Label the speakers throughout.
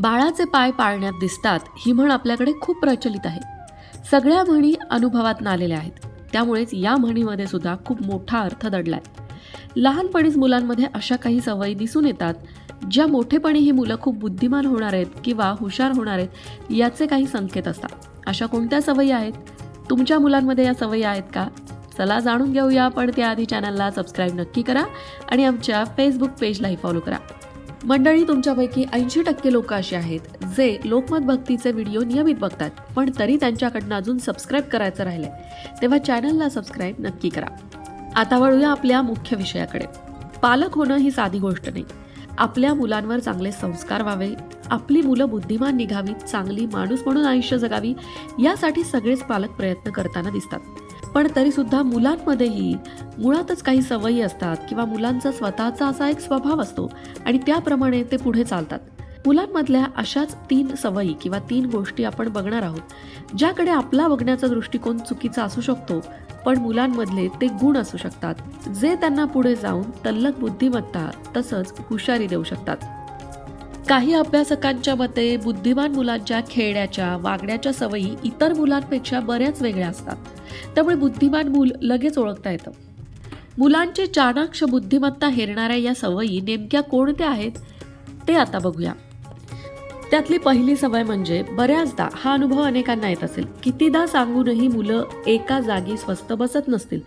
Speaker 1: बाळाचे पाय पाळण्यात दिसतात ही म्हण आपल्याकडे खूप प्रचलित आहे. सगळ्या म्हणी अनुभवात आलेल्या आहेत. त्यामुळेच या म्हणीमध्ये सुद्धा खूप मोठा अर्थ दडलाय. लहानपणीच मुलांमध्ये अशा काही सवयी दिसून येतात ज्या मोठेपणी ही मुलं खूप बुद्धिमान होणार आहेत किंवा हुशार होणार आहेत याचे काही संकेत असतात. अशा कोणत्या सवयी आहेत? तुमच्या मुलांमध्ये या सवयी आहेत का? चला जाणून घेऊया पण त्याआधी चॅनलला सबस्क्राईब नक्की करा आणि आमच्या फेसबुक पेजलाही फॉलो करा. मंडळी तुमच्यापैकी ऐंशी टक्के लोक असे आहेत जे लोकमत भक्तीचे व्हिडिओ नियमित बघतात पण तरी त्यांच्याकडनं अजून सबस्क्राईब करायचं राहिलंय. तेव्हा चॅनलला सबस्क्राईब नक्की करा. आता वळूया आपल्या मुख्य विषयाकडे. पालक होणं ही साधी गोष्ट नाही. आपल्या मुलांवर चांगले संस्कार व्हावे आपली मुलं बुद्धिमान निघावीत चांगली माणूस म्हणून आयुष्य जगावी यासाठी सगळेच पालक प्रयत्न करताना दिसतात. पण तरीसुद्धा मुलांमध्येही मुळातच काही सवयी असतात किंवा मुलांचा स्वतःचा असा एक स्वभाव असतो आणि त्याप्रमाणे ते पुढे चालतात. मुलांमधल्या अशाच तीन सवयी किंवा तीन गोष्टी आपण बघणार आहोत ज्याकडे आपला बघण्याचा दृष्टिकोन चुकीचा असू शकतो पण मुलांमधले ते गुण असू शकतात. जे त्यांना पुढे जाऊन तल्लक बुद्धिमत्ता तसंच हुशारी देऊ शकतात. काही अभ्यासकांच्या मते बुद्धिमान मुलांच्या खेळण्याच्या वागण्याच्या सवयी इतर मुलांपेक्षा बऱ्याच वेगळ्या असतात. त्यामुळे बुद्धिमान मूल लगेच ओळखता येतं. मुलांची चाणाक्ष बुद्धिमत्ता हेरणाऱ्या या सवयी नेमक्या कोणत्या आहेत ते आता बघूया. त्यातली पहिली सवय म्हणजे बऱ्याचदा हा अनुभव अनेकांना येत असेल. कितीदा सांगूनही मुलं एका जागी स्वस्त बसत नसतील.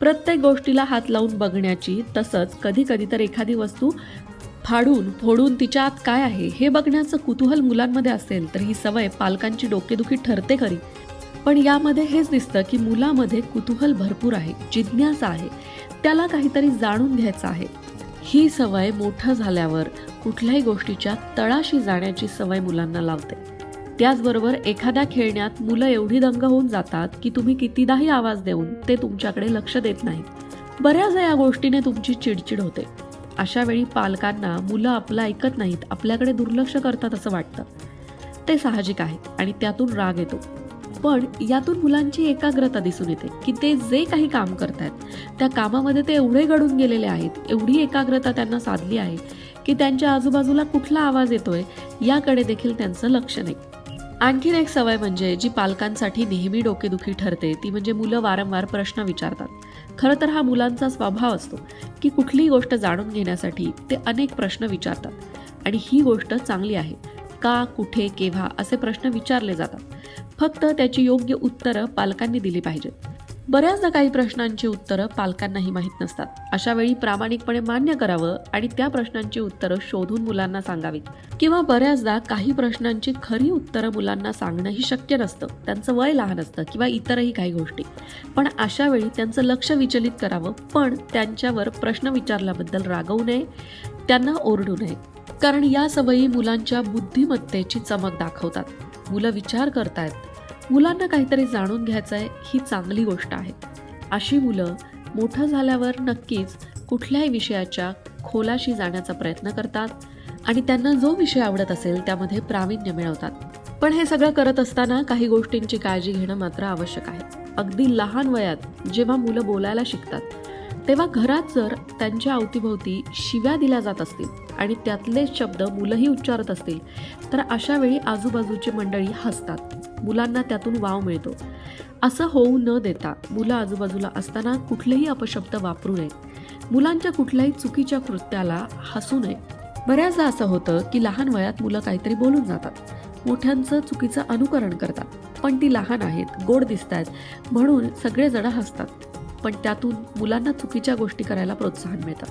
Speaker 1: प्रत्येक गोष्टीला हात लावून बघण्याची तसंच कधी कधी तर एखादी वस्तू फाडून फोडून तिच्या आत काय आहे हे बघण्याचं कुतूहल मुलांमध्ये असेल तर ही सवय पालकांची डोकेदुखी ठरते खरी. पण यामध्ये हेच दिसतं की मुलामध्ये कुतूहल भरपूर आहे जिज्ञासा आहे. त्याला काहीतरी जाणून घ्यायचं आहे. ही सवय मोठं झाल्यावर कुठल्याही गोष्टीच्या तळाशी जाण्याची सवय मुलांना लावते. त्याचबरोबर एखाद्या खेळण्यात मुलं एवढी दंग होऊन जातात की तुम्ही कितीदाही आवाज देऊन ते तुमच्याकडे लक्ष देत नाहीत. बऱ्याचदा या गोष्टीने तुमची चिडचिड होते. अशा वेळी पालकांना मुलं आपलं ऐकत नाहीत आपल्याकडे दुर्लक्ष करतात असं वाटतं. ते साहजिक आहे आणि त्यातून राग येतो. पण यातून मुलांची एकाग्रता दिसून येते की ते जे काही काम करतायत त्या कामामध्ये ते एवढे घडून गेलेले आहेत एवढी एकाग्रता त्यांना साधली आहे की त्यांच्या आजूबाजूला कुठला आवाज येतोय याकडे देखील त्यांचं लक्ष नाही. आणखीन एक सवय म्हणजे जी पालकांसाठी नेहमी डोकेदुखी ठरते ती म्हणजे मुलं वारंवार प्रश्न विचारतात. खरं तर हा मुलांचा स्वभाव असतो की कुठलीही गोष्ट जाणून घेण्यासाठी ते अनेक प्रश्न विचारतात. आणि ही गोष्ट चांगली आहे. का कुठे केव्हा असे प्रश्न विचारले जातात. फक्त त्याची योग्य उत्तरं पालकांनी दिली पाहिजेत. बऱ्याचदा काही प्रश्नांची उत्तरं पालकांनाही माहीत नसतात. अशा वेळी प्रामाणिकपणे मान्य करावं आणि त्या प्रश्नांची उत्तरं शोधून मुलांना सांगावीत. किंवा बऱ्याचदा काही प्रश्नांची खरी उत्तरं मुलांना सांगणंही शक्य नसतं. त्यांचं वय लहान असतं किंवा इतरही काही गोष्टी. पण अशा वेळी त्यांचं लक्ष विचलित करावं. पण त्यांच्यावर प्रश्न विचारल्याबद्दल रागवू नये. त्यांना ओरडू नये. कारण या सवयी मुलांच्या बुद्धिमत्तेची चमक दाखवतात. मुलं विचार करतायत. मुलांना काहीतरी जाणून घ्यायचं आहे ही चांगली गोष्ट आहे. अशी मुलं मोठं झाल्यावर नक्कीच कुठल्याही विषयाच्या खोलाशी जाण्याचा प्रयत्न करतात आणि त्यांना जो विषय आवडत असेल त्यामध्ये प्रावीण्य मिळवतात. पण हे सगळं करत असताना काही गोष्टींची काळजी घेणं मात्र आवश्यक आहे. अगदी लहान वयात जेव्हा मुलं बोलायला शिकतात तेव्हा घरात जर त्यांच्या अवतीभोवती शिव्या दिल्या जात असतील आणि त्यातलेच शब्द मुलंही उच्चारत असतील तर अशा वेळी आजूबाजूची मंडळी हसतात. मुलांना त्यातून वाव मिळतो. असं होऊ न देता मुलं आजूबाजूला असताना कुठलेही अपशब्द वापरू नये. मुलांच्या कुठल्याही चुकीच्या कृत्याला हसू नये. बऱ्याचदा असं होतं की लहान वयात मुलं काहीतरी बोलून जातात. मोठ्यांचं चुकीचं अनुकरण करतात. पण ती लहान आहेत गोड दिसत आहेत म्हणून सगळेजण हसतात. पण त्यातून मुलांना चुकीच्या गोष्टी करायला प्रोत्साहन मिळतं.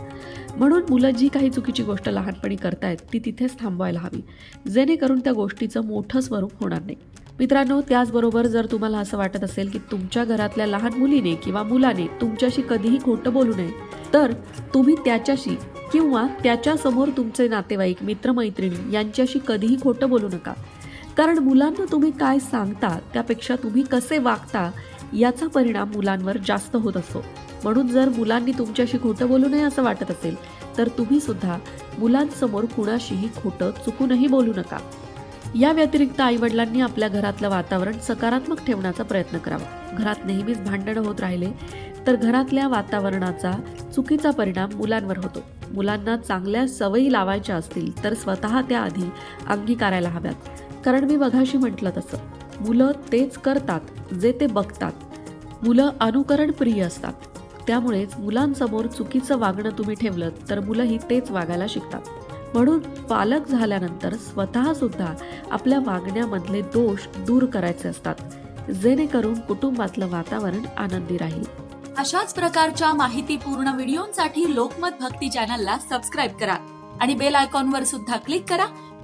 Speaker 1: म्हणून मुलं जी काही चुकीची गोष्ट लहानपणी करतायत ती तिथेच थांबवायला हवी. जेणेकरून त्या गोष्टीचं मोठं स्वरूप होणार नाही. मित्रांनो त्याचबरोबर जर तुम्हाला असं वाटत असेल की तुमच्या घरातल्या लहान मुलीने किंवा मुलाने तुमच्याशी कधीही खोटं बोलू नये तर तुम्ही त्याच्याशी किंवा त्याच्यासमोर तुमचे नातेवाईक मित्रमैत्रिणी यांच्याशी कधीही खोटं बोलू नका. कारण मुलांना तुम्ही काय सांगता त्यापेक्षा तुम्ही कसे वागता याचा परिणाम मुलांवर जास्त होत असतो. म्हणून जर मुलांनी तुमच्याशी खोटं बोलू नये असं वाटत असेल तर तुम्ही सुद्धा मुलांसमोर कुणाशीही खोटं चुकूनही बोलू नका. या व्यतिरिक्त आईवडिलांनी आपल्या घरातलं वातावरण सकारात्मक ठेवण्याचा प्रयत्न करावा. घरात नेहमीच भांडणं होत राहिले तर घरातल्या वातावरणाचा चुकीचा परिणाम मुलांवर होतो. मुलांना चांगल्या सवयी लावायच्या असतील तर स्वतः त्या आधी अंगीकारायला हव्यात. कारण मी मघाशी म्हटलं तसं मुलं तेच करतात जे ते बघतात. मुलं अनुकरण प्रिय असतात. त्यामुळेच मुलांसमोर चुकीचं वागणं तुम्ही ठेवलं तर मुलंही तेच वागायला शिकतात. म्हणून पालक झाल्यानंतर स्वतः सुद्धा आपल्या वागण्यामधले दोष दूर करायचे असतात. जेणेकरून कुटुंबातलं वातावरण आनंदी राहील.
Speaker 2: अशाच प्रकारच्या माहितीपूर्ण व्हिडिओंसाठी लोकमत भक्ती चॅनलला सबस्क्राईब करा आणि बेल आयकॉनवर सुद्धा क्लिक करा.